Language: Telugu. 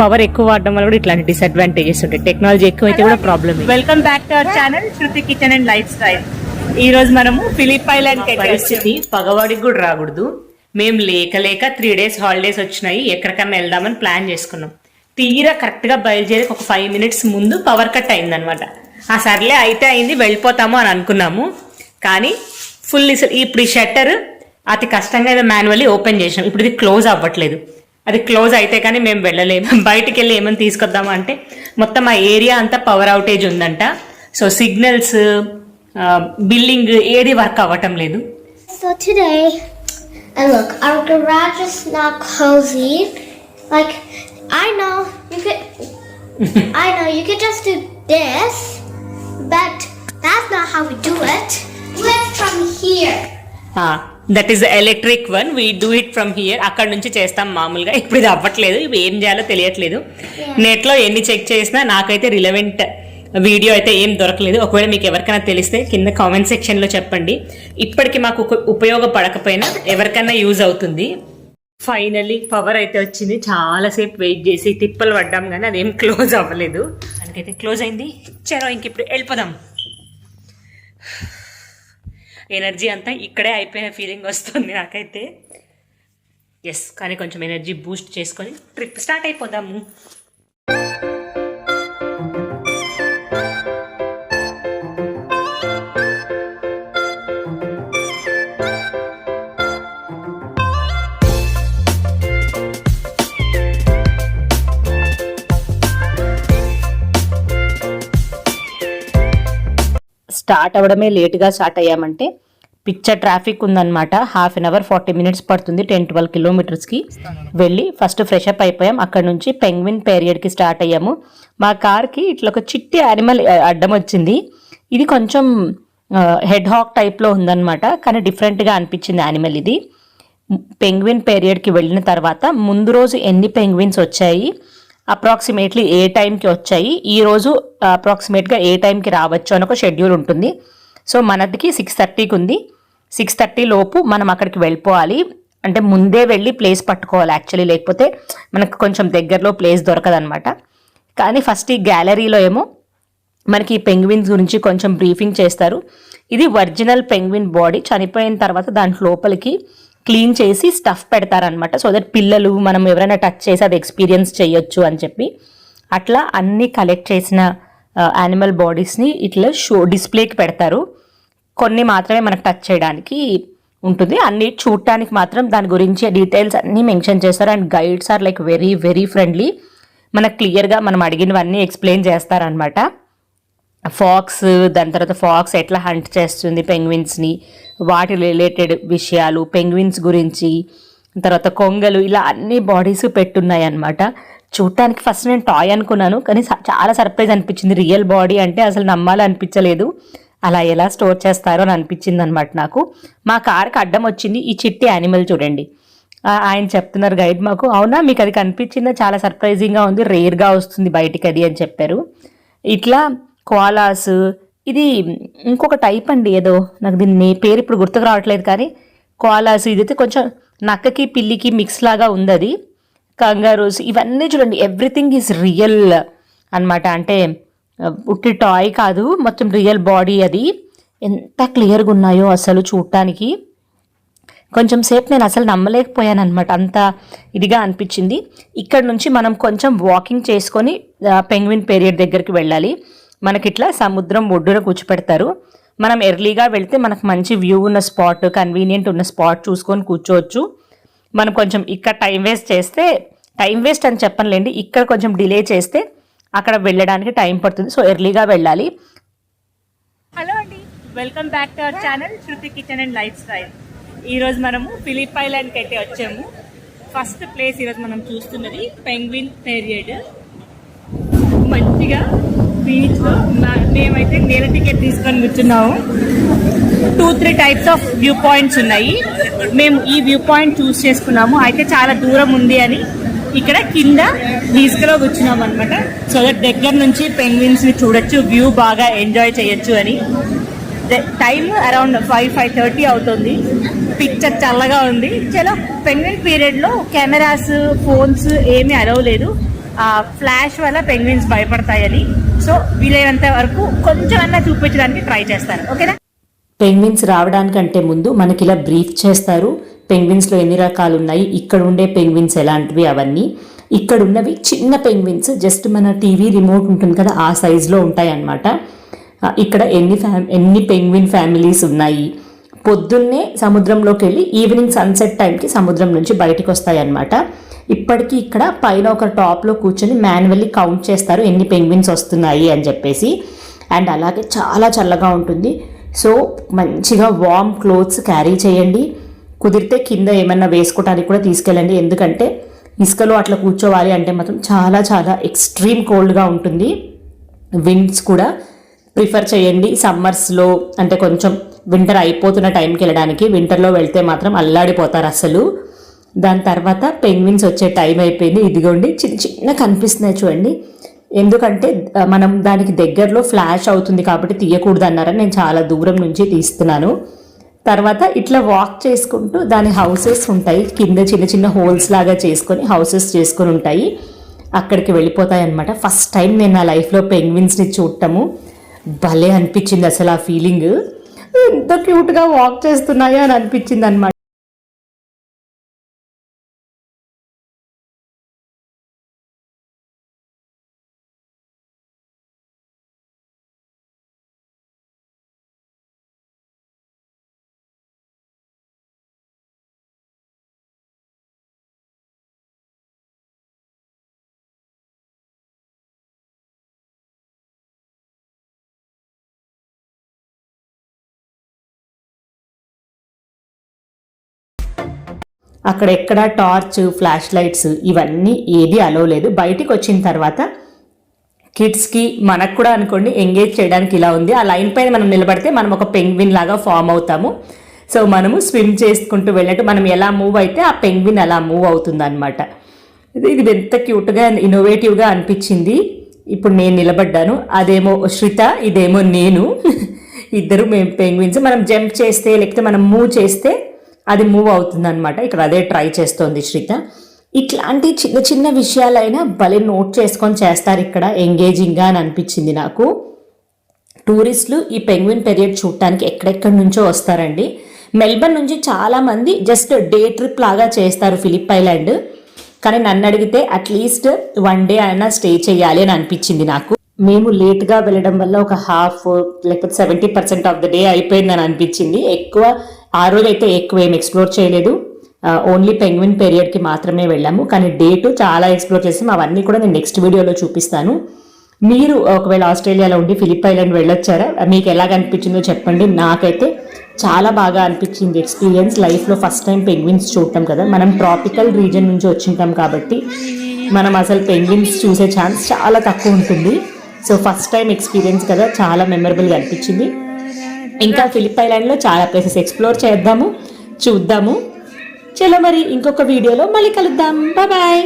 పవర్ ఎక్కువ వాడడం వల్ల కూడా ఇట్లాంటి డిసడ్వాంటేజెస్ ఉంటాయి. టెక్నాలజీ ఎక్కువ అయితే కూడా problem welcome back to our channel Shruti kitchen and lifestyle ఈ రోజు మనము ఫిలిప్ ఐలాండ్ పరిస్థితి పగవాడికి కూడా రాకూడదు. మేము లేక లేక త్రీ డేస్ హాలిడేస్ వచ్చినాయి. ఎక్కడికన్నా వెళ్దామని ప్లాన్ చేసుకున్నాం. తీరా కరెక్ట్గా బయలుదేరి ఒక ఫైవ్ మినిట్స్ ముందు పవర్ కట్ అయిందనమాట ఆ సర్లే అయితే అయింది వెళ్ళిపోతాము అని అనుకున్నాము. కానీ ఫుల్ ఇప్పుడు ఈ షట్టర్ అతి కష్టంగా ఏదో మాన్యువల్లీ ఓపెన్ చేసినాం. ఇప్పుడు ఇది క్లోజ్ అవ్వట్లేదు. అది క్లోజ్ అయితే కానీ మేము వెళ్ళలేము. బయటికి వెళ్ళి ఏమైనా తీసుకొద్దామా అంటే మొత్తం ఆ ఏరియా అంతా పవర్ అవుటేజ్ ఉందంట. సో సిగ్నల్స్ బిల్డింగ్ ఏది వర్క్ అవ్వటం లేదు. ఆ that is electric one we do it from here అక్కడ నుంచి చేస్తాం మామూలుగా. ఇప్పుడు ఇది అవ్వట్లేదు. ఇవి ఏం చేయాలో తెలియట్లేదు. నెట్లో ఎన్ని చెక్ చేసినా నాకైతే రిలవెంట్ వీడియో అయితే ఏం దొరకలేదు. ఒకవేళ మీకు ఎవరికైనా తెలిస్తే కింద కామెంట్ సెక్షన్లో చెప్పండి. ఇప్పటికి మాకు ఉప- ఉపయోగపడకపోయినా ఎవరికైనా యూజ్ అవుతుంది. ఫైనల్లీ పవర్ అయితే వచ్చింది. చాలాసేపు వెయిట్ చేసి తిప్పలు పడ్డాం కానీ అదేం క్లోజ్ అవ్వలేదు. దానికైతే క్లోజ్ అయింది. చలో ఇంక ఇప్పుడు వెళ్ళిపోదాం. ఎనర్జీ అంతా ఇక్కడే అయిపోయిన ఫీలింగ్ వస్తుంది నాకైతే. ఎస్ కానీ కొంచెం ఎనర్జీ బూస్ట్ చేసుకొని ట్రిప్ స్టార్ట్ అయిపోదాము. స్టార్ట్ అవ్వడమే లేట్గా స్టార్ట్ అయ్యామంటే పిచ్చ ట్రాఫిక్ ఉందన్నమాట. Half an hour forty minutes పడుతుంది టెన్ ట్వెల్వ్ కిలోమీటర్స్కి. వెళ్ళి ఫస్ట్ ఫ్రెష్ అప్ అయిపోయాం. అక్కడ నుంచి పెంగ్విన్ పేరియడ్కి స్టార్ట్ అయ్యాము. మా కార్కి ఇట్లా ఒక చిట్టి యానిమల్ అడ్డం వచ్చింది. ఇది కొంచెం హెడ్ హాక్ టైప్లో ఉందన్నమాట కానీ డిఫరెంట్గా అనిపించింది యానిమల్ ఇది. పెంగ్విన్ పీరియడ్కి వెళ్ళిన తర్వాత ముందు రోజు ఎన్ని పెంగ్విన్స్ వచ్చాయి? అప్రాక్సిమేట్లీ ఏ టైంకి వచ్చాయి ఈ రోజు అప్రాక్సిమేట్గా ఏ టైంకి రావచ్చు అని ఒక షెడ్యూల్ ఉంటుంది. సో మనదికి సిక్స్ థర్టీకి ఉంది. సిక్స్ థర్టీ లోపు మనం అక్కడికి వెళ్ళిపోవాలి. అంటే ముందే వెళ్ళి ప్లేస్ పట్టుకోవాలి యాక్చువల్లీ. లేకపోతే మనకు కొంచెం దగ్గరలో ప్లేస్ దొరకదనమాట కానీ ఫస్ట్ ఈ గ్యాలరీలో ఏమో మనకి ఈ పెంగ్విన్స్ గురించి కొంచెం బ్రీఫింగ్ చేస్తారు. ఇది ఒరిజినల్ పెంగ్విన్ బాడీ. చనిపోయిన తర్వాత దాంట్లో లోపలికి క్లీన్ చేసి స్టఫ్ పెడతారనమాట సో దట్ పిల్లలు మనం ఎవరైనా టచ్ చేసి అది ఎక్స్పీరియన్స్ చేయొచ్చు అని చెప్పి. అట్లా అన్ని కలెక్ట్ చేసిన యానిమల్ బాడీస్ని ఇట్లా షో డిస్ప్లేకి పెడతారు. కొన్ని మాత్రమే మనకు టచ్ చేయడానికి ఉంటుంది. అన్ని చూడటానికి మాత్రం దాని గురించి డీటెయిల్స్ అన్నీ మెన్షన్ చేస్తారు. And guides are like very very friendly మనకు క్లియర్గా మనం అడిగినవన్నీ ఎక్స్ప్లెయిన్ చేస్తారనమాట ఫాక్స్ దాని తర్వాత ఫాక్స్ ఎట్లా హంట్ చేస్తుంది పెంగ్విన్స్ని వాటి రిలేటెడ్ విషయాలు పెంగ్విన్స్ గురించి తర్వాత కొంగలు ఇలా అన్ని బాడీస్ పెట్టున్నాయి అనమాట చూడటానికి ఫస్ట్ నేను టాయ్ అనుకున్నాను కానీ చాలా సర్ప్రైజ్ అనిపించింది. రియల్ బాడీ అంటే అసలు నమ్మాలనిపించలేదు. అలా ఎలా స్టోర్ చేస్తారో అని అనిపించింది అనమాట నాకు. మా కార్కి అడ్డం వచ్చింది ఈ చిట్టి యానిమల్ చూడండి. ఆయన చెప్తున్నారు గైడ్ మాకు అవునా మీకు అది కనిపించిందా? చాలా సర్ప్రైజింగ్గా ఉంది రేర్గా వస్తుంది బయటికి అది అని చెప్పారు. ఇట్లా కోలాస్. ఇది ఇంకొక టైప్ అండి ఏదో. నాకు దీని పేరు ఇప్పుడు గుర్తుకు రావట్లేదు కానీ కోలాస్ ఇదైతే కొంచెం నక్కకి పిల్లికి మిక్స్ లాగా ఉంది అది కంగారూస్ ఇవన్నీ చూడండి ఎవ్రీథింగ్ ఈజ్ రియల్ అన్నమాట. అంటే ఉట్టి టాయ్ కాదు మొత్తం రియల్ బాడీ అది. ఎంత క్లియర్గా ఉన్నాయో అసలు చూడటానికి కొంచెం సేపు నేను అసలు నమ్మలేకపోయాను అనమాట అంత ఇదిగా అనిపించింది. ఇక్కడ నుంచి మనం కొంచెం వాకింగ్ చేసుకొని పెంగ్విన్ పీరియడ్ దగ్గరికి వెళ్ళాలి. మనకి ఇట్లా సముద్రం ఒడ్డున కూర్చోపెడతారు. మనం ఎర్లీగా వెళ్తే మనకు మంచి వ్యూ ఉన్న స్పాట్ కన్వీనియంట్ ఉన్న స్పాట్ చూసుకొని కూర్చోవచ్చు. మనం కొంచెం ఇక్కడ టైం వేస్ట్ చేస్తే టైం వేస్ట్ అని చెప్పనులేండి ఇక్కడ కొంచెం డిలే చేస్తే అక్కడ వెళ్ళడానికి టైం పడుతుంది. సో ఎర్లీగా వెళ్ళాలి. హలో అండి. Welcome back to our channel Shruti kitchen and lifestyle. ఈరోజు మనము ఫిలిప్ ఐలాండ్కి అయితే వచ్చాము. ఫస్ట్ ప్లేస్ ఈరోజు మనం చూస్తున్నది పెంగ్విన్ పీరియడ్ మంచిగా బీచ్లో మేమైతే నేల టికెట్ తీసుకొని కూర్చున్నాము. Two three types of viewpoints ఉన్నాయి. మేము ఈ వ్యూ పాయింట్ చూస్ చేసుకున్నాము. అయితే చాలా దూరం ఉంది అని ఇక్కడ కింద తీసుకులో కూర్చున్నాం అనమాట సో దట్ దగ్గర నుంచి పెంగ్విన్స్ని చూడొచ్చు వ్యూ బాగా ఎంజాయ్ చేయొచ్చు అని. Time around five five thirty అవుతుంది. పిక్చర్ చల్లగా ఉంది. చలో పెంగ్విన్ పీరియడ్లో కెమెరాస్ ఫోన్స్ ఏమీ అలవ్ లేదు. ఫ్లాష్ వల్ల పెంగ్విన్స్ భయపడతాయని. సో వీలైనంత వరకు కొంచెం అన్నా చూపించడానికి ట్రై చేస్తాను ఓకేనా పెంగ్విన్స్ రావడానికంటే ముందు మనకి ఇలా బ్రీఫ్ చేస్తారు. పెంగ్విన్స్లో ఎన్ని రకాలు ఉన్నాయి ఇక్కడ ఉండే పెంగ్విన్స్ ఎలాంటివి? అవన్నీ. ఇక్కడ ఉన్నవి చిన్న పెంగ్విన్స్ జస్ట్ మన టీవీ రిమోట్ ఉంటుంది కదా ఆ సైజులో ఉంటాయి అన్నమాట ఇక్కడ ఎన్ని ఫ్యా ఎన్ని పెంగ్విన్ ఫ్యామిలీస్ ఉన్నాయి? పొద్దున్నే సముద్రంలోకి వెళ్ళి ఈవినింగ్ సన్సెట్ టైంకి సముద్రం నుంచి బయటకు వస్తాయి అన్నమాట ఇప్పటికీ ఇక్కడ పైన ఒక టాప్లో కూర్చొని మాన్యువల్లీ కౌంట్ చేస్తారు ఎన్ని పెంగ్విన్స్ వస్తున్నాయి అని చెప్పేసి. అండ్ అలాగే చాలా చల్లగా ఉంటుంది. సో మంచిగా వార్మ్ క్లోత్స్ క్యారీ చేయండి. కుదిరితే కింద ఏమన్నా వేసుకోవడానికి కూడా తీసుకెళ్ళండి. ఎందుకంటే ఇసుకలో అట్లా కూర్చోవాలి అంటే మాత్రం చాలా చాలా ఎక్స్ట్రీమ్ కోల్డ్గా ఉంటుంది. విండ్స్ కూడా ప్రిఫర్ చేయండి. సమ్మర్స్లో అంటే కొంచెం వింటర్ అయిపోతున్న టైంకి వెళ్ళడానికి వింటర్లో వెళ్తే మాత్రం అల్లాడిపోతారు అసలు దాని తర్వాత పెంగ్విన్స్ వచ్చే టైం అయిపోయింది. ఇదిగోండి చిన్న చిన్న కనిపిస్తున్నాయి చూడండి. ఎందుకంటే మనం దానికి దగ్గరలో ఫ్లాష్ అవుతుంది కాబట్టి తీయకూడదు అన్నారని నేను చాలా దూరం నుంచి తీస్తున్నాను. తర్వాత ఇట్లా వాక్ చేసుకుంటూ దాని హౌసెస్ ఉంటాయి. కింద చిన్న చిన్న హోల్స్ లాగా చేసుకొని హౌసెస్ చేసుకొని ఉంటాయి. అక్కడికి వెళ్ళిపోతాయి అనమాట ఫస్ట్ టైం నేను నా లైఫ్లో పెంగ్విన్స్ని చూడటము. భలే అనిపించింది అసలు ఆ ఫీలింగ్ ఎంత క్యూట్గా వాక్ చేస్తున్నాయో అని అనిపించింది అనమాట అక్కడ ఎక్కడ టార్చ్ ఫ్లాష్ లైట్స్ ఇవన్నీ ఏది అలో లేదు. బయటికి వచ్చిన తర్వాత కిడ్స్కి మనకు కూడా అనుకోండి ఎంగేజ్ చేయడానికి ఇలా ఉంది. ఆ లైన్ పైన మనం నిలబడితే మనం ఒక పెంగ్విన్ లాగా ఫామ్ అవుతాము. సో మనము స్విమ్ చేసుకుంటూ వెళ్ళినట్టు మనం ఎలా మూవ్ అయితే ఆ పెంగ్విన్ అలా మూవ్ అవుతుంది అనమాట ఇది ఇది ఎంత క్యూట్గా ఇన్నోవేటివ్గా అనిపించింది. ఇప్పుడు నేను నిలబడ్డాను. అదేమో శ్రిత ఇదేమో నేను. ఇద్దరు మేము పెంగ్విన్స్. మనం జంప్ చేస్తే లేకపోతే మనం మూవ్ చేస్తే అది మూవ్ అవుతుందన్నమాట. ఇక్కడ అదే ట్రై చేస్తోంది శ్రీత. ఇట్లాంటి చిన్న చిన్న విషయాలైనా భలే నోట్ చేసుకొని చేస్తారు ఇక్కడ. ఎంగేజింగ్గా అని అనిపించింది నాకు. టూరిస్టులు ఈ పెంగ్విన్ పెరియడ్ చూడటానికి ఎక్కడెక్కడి నుంచో వస్తారండి. మెల్బర్న్ నుంచి చాలామంది జస్ట్ డే ట్రిప్ లాగా చేస్తారు ఫిలిప్ ఐలాండ్ కానీ నన్ను అడిగితే అట్లీస్ట్ వన్ డే అయినా స్టే చేయాలి అని అనిపించింది నాకు. మేము లేట్గా వెళ్ళడం వల్ల ఒక హాఫ్ లేకపోతే seventy percent of the day అయిపోయిందని అనిపించింది. ఎక్కువ ఆ రోజైతే అయితే ఎక్కువ ఏం ఎక్స్ప్లోర్ చేయలేదు. ఓన్లీ పెంగ్విన్ పీరియడ్కి మాత్రమే వెళ్ళాము. కానీ డే చాలా ఎక్స్ప్లోర్ చేసాము అవన్నీ కూడా నేను నెక్స్ట్ వీడియోలో చూపిస్తాను. మీరు ఒకవేళ ఆస్ట్రేలియాలో ఉండి ఫిలిప్ ఐలాండ్ వెళ్ళొచ్చారా? మీకు ఎలాగ అనిపించిందో చెప్పండి. నాకైతే చాలా బాగా అనిపించింది ఎక్స్పీరియన్స్. లైఫ్లో ఫస్ట్ టైం పెంగ్విన్స్ చూడటం కదా. మనం ట్రాపికల్ రీజన్ నుంచి వచ్చింటాం కాబట్టి మనం అసలు పెంగ్విన్స్ చూసే ఛాన్స్ చాలా తక్కువ ఉంటుంది. సో ఫస్ట్ టైం ఎక్స్పీరియన్స్ కదా. చాలా మెమరబుల్గా అనిపించింది. ఇంకా ఫిలిప్ ఐలాండ్లో చాలా ప్లేసెస్ ఎక్స్ప్లోర్ చేద్దాము చూద్దాము. చలో మరి ఇంకొక వీడియోలో మళ్ళీ కలుద్దాం. బాయ్